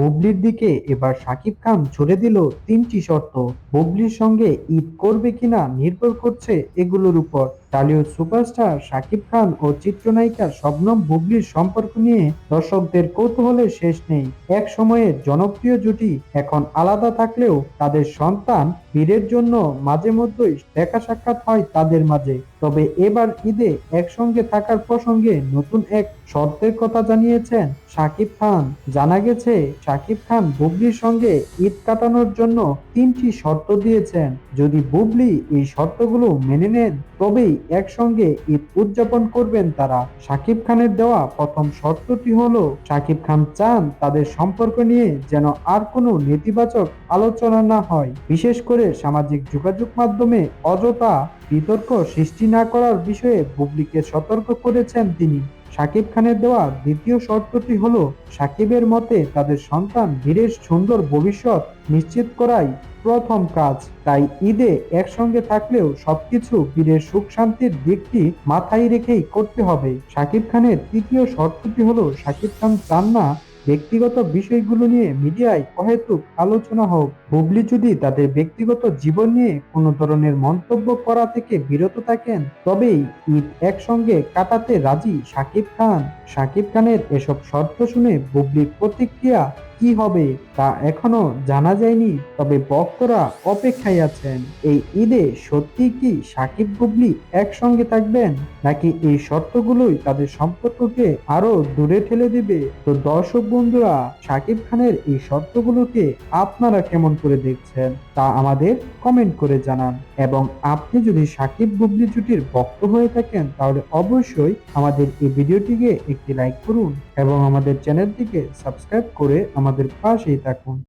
বুবলির দিকে এবার সাকিব খান ছড়ে দিল তিনটি শর্ত। বুবলির সঙ্গে ঈদ করবে কিনা নির্ভর করছে এগুলোর উপর। টালিউড সুপারস্টার শাকিব খান ও চিত্রনায়িকা শবনম বুবলির সম্পর্ক নিয়ে দর্শকদের কৌতূহলের শেষ নেই। এক সময়ের জনপ্রিয় জুটি এখন আলাদা থাকলেও তাদের সন্তান বীরের জন্য মাঝে মধ্যেই দেখা সাক্ষাৎ হয় তাদের মাঝে। তবে এবার ঈদে একসঙ্গে থাকার প্রসঙ্গে নতুন এক শর্তের কথা জানিয়েছেন শাকিব খান। জানা গেছে, শাকিব খান বুবলির সঙ্গে ঈদ কাটানোর জন্য তিনটি শর্ত দিয়েছেন। যদি বুবলি এই শর্তগুলো মেনে নেন, তবেই একসঙ্গে ঈদ উদযাপন করবেন তারা। শাকিব খানের দেওয়া প্রথম শর্তটি হলো শাকিব খান চান তাদের সম্পর্ক নিয়ে যেন আর কোনো নেতিবাচক আলোচনা না হয়। বিশেষ করে সামাজিক যোগাযোগ মাধ্যমে অযথা বিতর্ক সৃষ্টি না করার বিষয়ে বুবলিকে সতর্ক করেছেন তিনি। শাকিব খানের দেওয়া দ্বিতীয় শর্তটি হল, সাকিবের মতে তাদের সন্তান ধীরের সুন্দর ভবিষ্যৎ নিশ্চিত করাই প্রথম কাজ। তাই ঈদে একসঙ্গে থাকলেও সবকিছু বীরের সুখ শান্তির দিকটি মাথায় রেখেই করতে হবে। সাকিব খানের তৃতীয় শর্তটি হলো, সাকিব খান চান না ব্যক্তিগত বিষয়গুলো নিয়ে মিডিয়ায় অহেতুক আলোচনা হোক হুগলি যদি তাদের ব্যক্তিগত জীবন নিয়ে কোনো ধরনের মন্তব্য করা থেকে বিরত থাকেন, তবেই ঈদ একসঙ্গে কাটাতে রাজি শাকিব খান। শাকিব খানের এসব শর্ত শুনে বুবলির প্রতিক্রিয়া কি হবে তা এখনও জানা যায়নি, তবে ভক্তরা অপেক্ষায় আছেন। এই ঈদে সত্যি কি সাকিব, বুবলি একসঙ্গে থাকবেন? নাকি এই শর্তগুলোই তাদের সম্পর্ককে আরও দূরে ঠেলে দিবে? তো দর্শক বন্ধুরা, সাকিব খানের এই শর্তগুলোকে আপনারা কেমন করে দেখছেন তা আমাদের কমেন্ট করে জানান। এবং আপনি যদি সাকিব, বুবলি জুটির ভক্ত হয়ে থাকেন, তাহলে অবশ্যই আমাদের এই ভিডিওটিকে একটি লাইক করুন এবং আমাদের চ্যানেলটিকে সাবস্ক্রাইব করে আমাদের পাশেই থাকুন।